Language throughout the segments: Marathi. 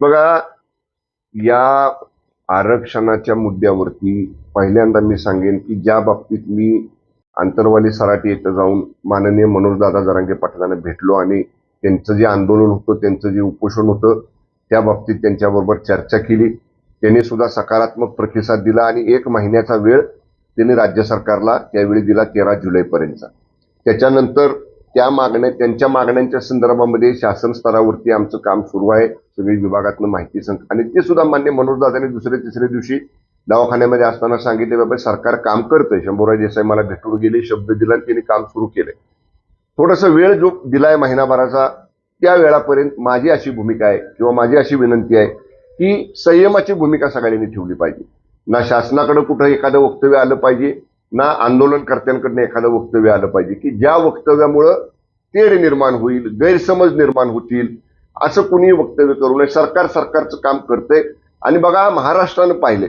बघा या आरक्षणाच्या मुद्द्यावरती पहिल्यांदा मी सांगेन की ज्या बाबतीत मी आंतरवाली सराटी येथे जाऊन माननीय मनोजदादा जरांगे पाटलांना भेटलो आणि त्यांचं जे आंदोलन होतं त्यांचं जे उपोषण होतं त्या बाबतीत त्यांच्याबरोबर चर्चा केली. त्यांनी सुद्धा सकारात्मक प्रतिसाद दिला आणि एक महिन्याचा वेळ त्यांनी राज्य सरकारला त्यावेळी दिला तेरा जुलैपर्यंतचा. त्याच्यानंतर त्या मागण्या त्यांच्या मागण्यांच्या संदर्भामध्ये शासन स्तरावरती आमचं काम सुरू आहे सगळी विभागातनं माहिती संक आणि ते सुद्धा मान्य मनोजदादांनी दुसऱ्या तिसऱ्या दिवशी दवाखान्यामध्ये असताना सांगितले बाबा सरकार काम करतंय. शंभूराज देसाई मला भेटून गेले शब्द दिला आणि त्यांनी काम सुरू केलंय थोडासा वेळ जो दिलाय महिनाभराचा त्या वेळापर्यंत माझी अशी भूमिका आहे किंवा माझी अशी विनंती आहे की संयमाची भूमिका सगळ्यांनी ठेवली पाहिजे. ना शासनाकडे कुठं एखादं वक्तव्य आलं पाहिजे ना आंदोलनकर्त्यांकडनं एखादं वक्तव्य आलं पाहिजे की ज्या वक्तव्यामुळं तेढ निर्माण होईल गैरसमज निर्माण होतील असं कुणी वक्तव्य करू नये. सरकार सरकारचं काम करतंय. आणि बघा महाराष्ट्रानं पाहिले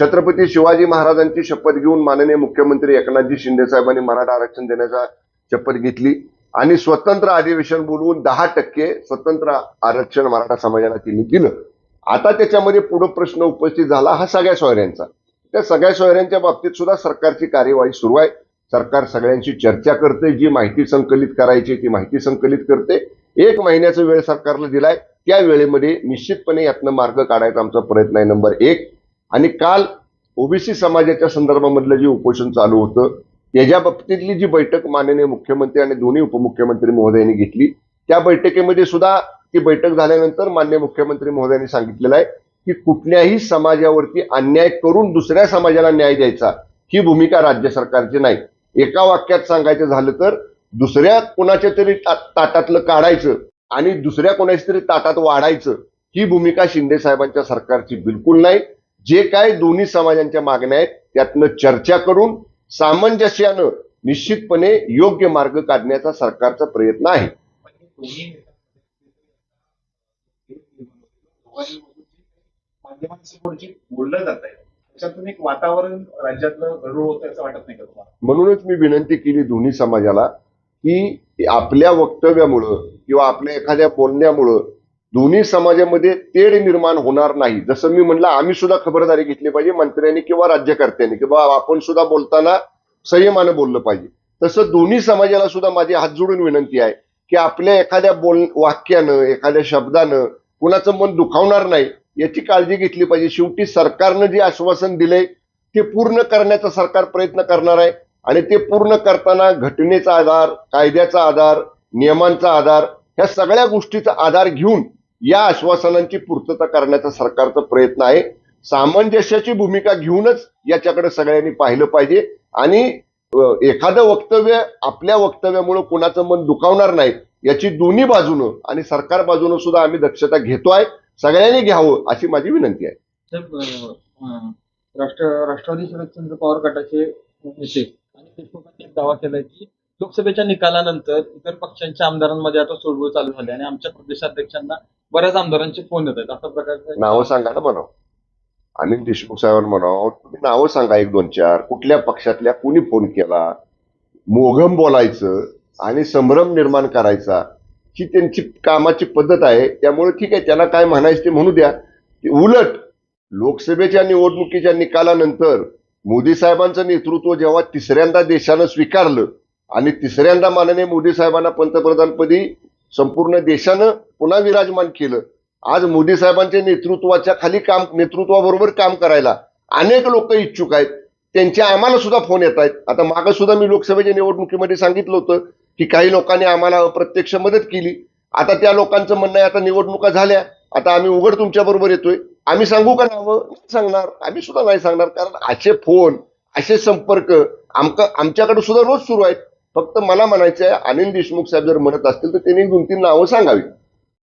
छत्रपती शिवाजी महाराजांची शपथ घेऊन माननीय मुख्यमंत्री एकनाथजी शिंदे साहेबांनी मराठा आरक्षण देण्याचा शपथ घेतली. आणि स्वतंत्र अधिवेशन बोलवून दहा टक्के स्वतंत्र आरक्षण मराठा समाजाला तिने दिलं. आता त्याच्यामध्ये पुढं प्रश्न उपस्थित झाला हा सगळ्या सोयऱ्यांचा. त्या सगळ्या सोयऱ्यांच्या बाबतीत सुद्धा सरकारची कार्यवाही सुरू आहे. सरकार सगळ्यांशी चर्चा करते जी माहिती संकलित करायची ती माहिती संकलित करते. एक महिन्याचा वेळ सरकारला दिलाय त्या वेळेमध्ये निश्चितपणे यातनं मार्ग काढायचा आमचा प्रयत्न आहे नंबर एक. आणि काल ओबीसी समाजाच्या संदर्भामधलं जे उपोषण चालू होतं त्याच्या बाबतीतली जी बैठक माननीय मुख्यमंत्री आणि दोन्ही उपमुख्यमंत्री महोदयांनी घेतली त्या बैठकीमध्ये सुद्धा ती बैठक झाल्यानंतर मान्य मुख्यमंत्री महोदयांनी सांगितलेलं आहे की कुठल्याही समाजावरती अन्याय करून दुसऱ्या समाजाला न्याय द्यायचा ही भूमिका राज्य सरकारची नाही. एका वाक्यात सांगायचं झालं तर दुसऱ्या कोणाच्या तरी ता- ताटातलं काढायचं आणि दुसऱ्या कोणाच्या तरी ताटात वाढायचं ही भूमिका शिंदे साहेबांच्या सरकारची बिलकुल नाही. जे काय दोन्ही समाजांच्या मागण्या आहेत त्यातनं चर्चा करून सामंजस्यानं निश्चितपणे योग्य मार्ग काढण्याचा सरकारचा प्रयत्न आहे. माध्यमांसमोर जे बोललं जात आहे. त्याच्यातून एक वातावरण राज्यातलं गडूळ होतं असं वाटत नाही का तुम्हाला? म्हणूनच मी विनंती केली दोन्ही समाजाला की आपल्या वक्तव्यामुळं किंवा आपल्या एखाद्या बोलण्यामुळं दोन्ही समाजामध्ये तेढ निर्माण होणार नाही. जसं मी म्हणलं आम्ही सुद्धा खबरदारी घेतली पाहिजे मंत्र्यांनी किंवा राज्यकर्त्यांनी किंवा आपण सुद्धा बोलताना संयमानं बोललं पाहिजे. तसं दोन्ही समाजाला सुद्धा माझी हात जोडून विनंती आहे की आपल्या एखाद्या बोल वाक्यानं एखाद्या शब्दानं कुणाचं मन दुखावणार नाही. याची काळजी घेतली पाहिजे. शेवटी सरकारनं जे आश्वासन दिलंय ते पूर्ण करण्याचा सरकार प्रयत्न करणार आहे. आणि ते पूर्ण करताना घटनेचा आधार कायद्याचा आधार नियमांचा आधार ह्या सगळ्या गोष्टीचा आधार घेऊन या आश्वासनांची पूर्तता करण्याचा सरकारचा प्रयत्न आहे. सामंजस्याची भूमिका घेऊनच याच्याकडे सगळ्यांनी पाहिलं पाहिजे. आणि एखादं वक्तव्य आपल्या वक्तव्यामुळे कुणाचं मन दुखावणार नाही याची दोन्ही बाजूनं आणि सरकार बाजूनं सुद्धा आम्ही दक्षता घेतो आहे सगळ्यांनी घ्यावं अशी माझी विनंती आहे. साहेब राष्ट्र राष्ट्रवादी शरदचंद्र पवार गटाचे नेते आणि देशमुखांनी एक दावा केलाय की लोकसभेच्या निकालानंतर इतर पक्षांच्या आमदारांमध्ये आता सोडवळ चालू झाली आणि आमच्या प्रदेशाध्यक्षांना बऱ्याच आमदारांचे फोन येत आहेत. अशा प्रकारचं नावं सांगा ना म्हणावं. अनिल देशमुख साहेबांना म्हणावं तुम्ही नावं सांगा एक दोन चार. कुठल्या पक्षातल्या कुणी फोन केला? मोघम बोलायचं आणि संभ्रम निर्माण करायचा. ही त्यांची कामाची पद्धत आहे. त्यामुळे ठीक आहे त्याला काय म्हणायचं ते म्हणू द्या. उलट लोकसभेच्या निवडणुकीच्या निकालानंतर मोदी साहेबांचं नेतृत्व जेव्हा तिसऱ्यांदा देशानं स्वीकारलं आणि तिसऱ्यांदा माननीय मोदी साहेबांना पंतप्रधानपदी संपूर्ण देशानं पुन्हा विराजमान केलं आज मोदी साहेबांच्या नेतृत्वाच्या खाली काम नेतृत्वाबरोबर काम करायला अनेक लोक इच्छुक आहेत. त्यांचे आम्हाला सुद्धा फोन येत आहेत. आता मागं सुद्धा मी लोकसभेच्या निवडणुकीमध्ये सांगितलं होतं. की काही लोकांनी आम्हाला अप्रत्यक्ष मदत केली. आता त्या लोकांचं म्हणणं आहे आता निवडणुका झाल्या आता आम्ही उघड तुमच्या बरोबर येतोय. आम्ही सांगू का नावं? नाही सांगणार. आम्ही सुद्धा नाही सांगणार कारण असे फोन असे संपर्क आमका आमच्याकडे सुद्धा रोज सुरू आहेत. फक्त मला म्हणायचं आहे अनिल देशमुख साहेब जर म्हणत असतील तर त्यांनी दोन तीन नावं सांगावी